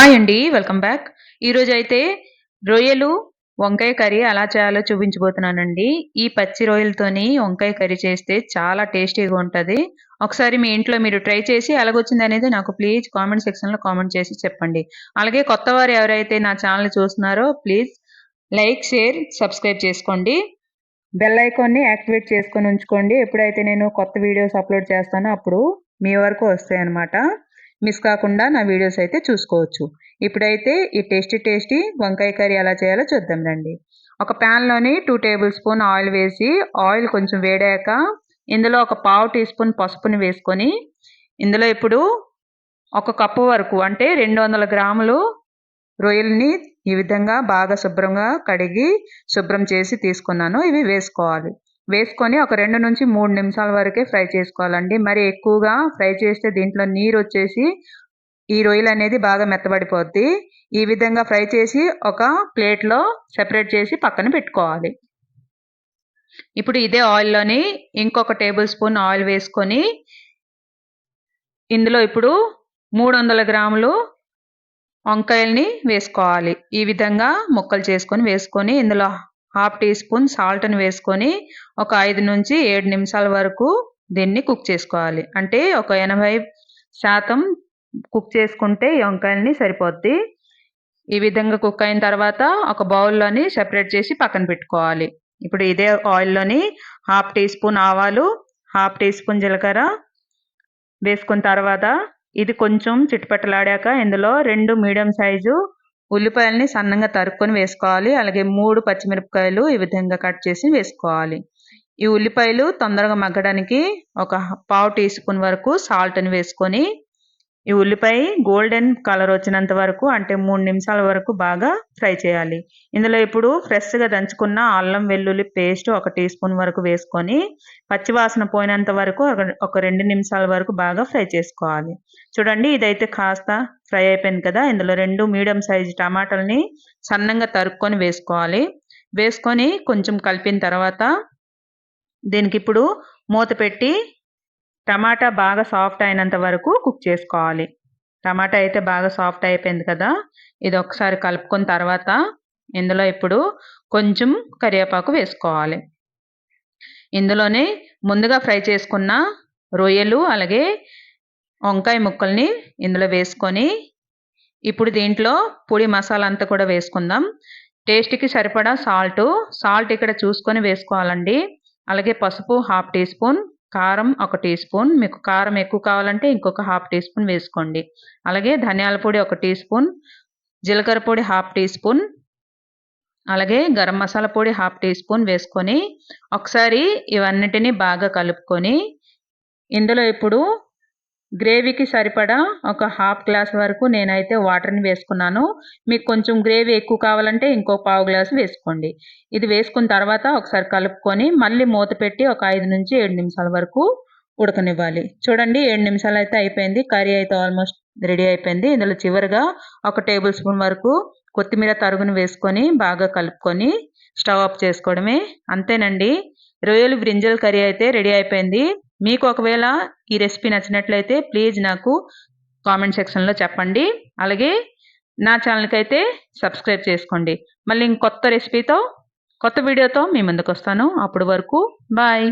Hi అండి welcome back ఈరోజు అయితే రొయ్యలు వంకాయ కర్రీ ఎలా చేయాలో చూపించబోతున్నానండి. ఈ పచ్చి రొయ్యలతోని వంకాయ కర్రీ చేస్తే చాలా టేస్టీగా ఉంటుంది. ఒకసారి మీ ఇంట్లో మీరు ట్రై చేసి ఎలాగొచ్చింది అనేది నాకు ప్లీజ్ కామెంట్ సెక్షన్లో కామెంట్ చేసి చెప్పండి. అలాగే కొత్త వారు ఎవరైతే నా ఛానల్ చూస్తున్నారో ప్లీజ్ లైక్ షేర్ సబ్స్క్రైబ్ చేసుకోండి. బెల్ ఐకాన్ని యాక్టివేట్ చేసుకొని ఉంచుకోండి. ఎప్పుడైతే నేను కొత్త వీడియోస్ అప్లోడ్ చేస్తానో అప్పుడు మీ వరకు వస్తాయి అన్నమాట మిస్ కాకుండా నా వీడియోస్ అయితే చూసుకోవచ్చు. ఇప్పుడైతే ఈ టేస్టీ టేస్టీ వంకాయ కర్రీ ఎలా చేయాలో చూద్దాం రండి. ఒక ప్యాన్లోని టూ టేబుల్ స్పూన్ ఆయిల్ వేసి ఆయిల్ కొంచెం వేడాక ఇందులో ఒక పావు టీ స్పూన్ పసుపుని వేసుకొని ఇందులో ఇప్పుడు ఒక కప్పు వరకు అంటే రెండు వందల గ్రాములు రొయ్యల్ని ఈ విధంగా బాగా శుభ్రంగా కడిగి శుభ్రం చేసి తీసుకున్నాను. ఇవి వేసుకోవాలి. వేసుకొని ఒక రెండు నుంచి మూడు నిమిషాల వరకే ఫ్రై చేసుకోవాలండి. మరి ఎక్కువగా ఫ్రై చేస్తే దీంట్లో నీరు వచ్చేసి ఈ రొయ్యలు అనేది బాగా మెత్తబడిపోద్ది. ఈ విధంగా ఫ్రై చేసి ఒక ప్లేట్లో సెపరేట్ చేసి పక్కన పెట్టుకోవాలి. ఇప్పుడు ఇదే ఆయిల్లోని ఇంకొక టేబుల్ స్పూన్ ఆయిల్ వేసుకొని ఇందులో ఇప్పుడు మూడు వందల గ్రాములు వంకాయల్ని వేసుకోవాలి. ఈ విధంగా ముక్కలు చేసుకొని వేసుకొని ఇందులో హాఫ్ టీ స్పూన్ సాల్ట్ని వేసుకొని ఒక ఐదు నుంచి ఏడు నిమిషాల వరకు దీన్ని కుక్ చేసుకోవాలి. అంటే ఒక ఎనభై శాతం కుక్ చేసుకుంటే ఈ వంకాయలని సరిపోద్ది. ఈ విధంగా కుక్ అయిన తర్వాత ఒక బౌల్లోని సెపరేట్ చేసి పక్కన పెట్టుకోవాలి. ఇప్పుడు ఇదే ఆయిల్లోని హాఫ్ టీ స్పూన్ ఆవాలు హాఫ్ టీ స్పూన్ జీలకర్ర వేసుకున్న తర్వాత ఇది కొంచెం చిట్టుపెట్టలాడాక ఇందులో రెండు మీడియం సైజు ఉల్లిపాయలని సన్నంగా తరుక్కొని వేసుకోవాలి. అలాగే మూడు పచ్చిమిరపకాయలు ఈ విధంగా కట్ చేసి వేసుకోవాలి. ఈ ఉల్లిపాయలు తొందరగా మగ్గడానికి ఒక పావు టీ స్పూన్ వరకు సాల్ట్ని వేసుకొని ఈ ఉల్లిపాయ గోల్డెన్ కలర్ వచ్చినంత వరకు అంటే మూడు నిమిషాల వరకు బాగా ఫ్రై చేయాలి. ఇందులో ఇప్పుడు ఫ్రెష్గా దంచుకున్న అల్లం వెల్లుల్లి పేస్ట్ ఒక టీ స్పూన్ వరకు వేసుకొని పచ్చివాసన పోయినంత వరకు ఒక రెండు నిమిషాల వరకు బాగా ఫ్రై చేసుకోవాలి. చూడండి ఇదైతే కాస్త ఫ్రై అయిపోయింది కదా. ఇందులో రెండు మీడియం సైజు టమాటాలని సన్నంగా తరుక్కొని వేసుకోవాలి. వేసుకొని కొంచెం కలిపిన తర్వాత దీనికి ఇప్పుడు మూత పెట్టి టమాటా బాగా సాఫ్ట్ అయినంత వరకు కుక్ చేసుకోవాలి. టమాటా అయితే బాగా సాఫ్ట్ అయిపోయింది కదా ఇది ఒకసారి కలుపుకున్న తర్వాత ఇందులో ఇప్పుడు కొంచెం కరివేపాకు వేసుకోవాలి. ఇందులోనే ముందుగా ఫ్రై చేసుకున్న రొయ్యలు అలాగే వంకాయ ముక్కల్ని ఇందులో వేసుకొని ఇప్పుడు దీంట్లో పొడి మసాలా అంతా కూడా వేసుకుందాం. టేస్ట్కి సరిపడా సాల్ట్ సాల్ట్ ఇక్కడ చూసుకొని వేసుకోవాలండి. అలాగే పసుపు హాఫ్ టీ స్పూన్ కారం ఒక టీ స్పూన్. మీకు కారం ఎక్కువ కావాలంటే ఇంకొక హాఫ్ టీ స్పూన్ వేసుకోండి. అలాగే ధనియాల పొడి ఒక టీ స్పూన్. జీలకర్ర పొడి హాఫ్ టీ స్పూన్. అలాగే గరం మసాలా పొడి హాఫ్ టీ స్పూన్ వేసుకొని ఒకసారి ఇవన్నిటిని బాగా కలుపుకొని ఇందులో ఇప్పుడు గ్రేవీకి సరిపడా ఒక హాఫ్ గ్లాస్ వరకు నేనైతే వాటర్ని వేసుకున్నాను. మీకు కొంచెం గ్రేవీ ఎక్కువ కావాలంటే ఇంకో పావు గ్లాసు వేసుకోండి. ఇది వేసుకున్న తర్వాత ఒకసారి కలుపుకొని మళ్ళీ మూత పెట్టి ఒక ఐదు నుంచి ఏడు నిమిషాల వరకు ఉడకనివ్వాలి. చూడండి ఏడు నిమిషాలు అయితే అయిపోయింది. కర్రీ అయితే ఆల్మోస్ట్ రెడీ అయిపోయింది. ఇందులో చివరిగా ఒక టేబుల్ స్పూన్ వరకు కొత్తిమీర తరుగును వేసుకొని బాగా కలుపుకొని స్టవ్ ఆఫ్ చేసుకోవడమే. అంతేనండి. రొయ్యలు బ్రింజల్ కర్రీ అయితే రెడీ అయిపోయింది. మీకు ఒకవేళ ఈ రెసిపీ నచ్చినట్లయితే ప్లీజ్ నాకు కామెంట్ సెక్షన్లో చెప్పండి. అలాగే నా ఛానల్కి అయితే సబ్స్క్రైబ్ చేసుకోండి. మళ్ళీ ఇంకొత్త రెసిపీతో కొత్త వీడియోతో మీ ముందుకు వస్తాను అప్పటి వరకు బాయ్.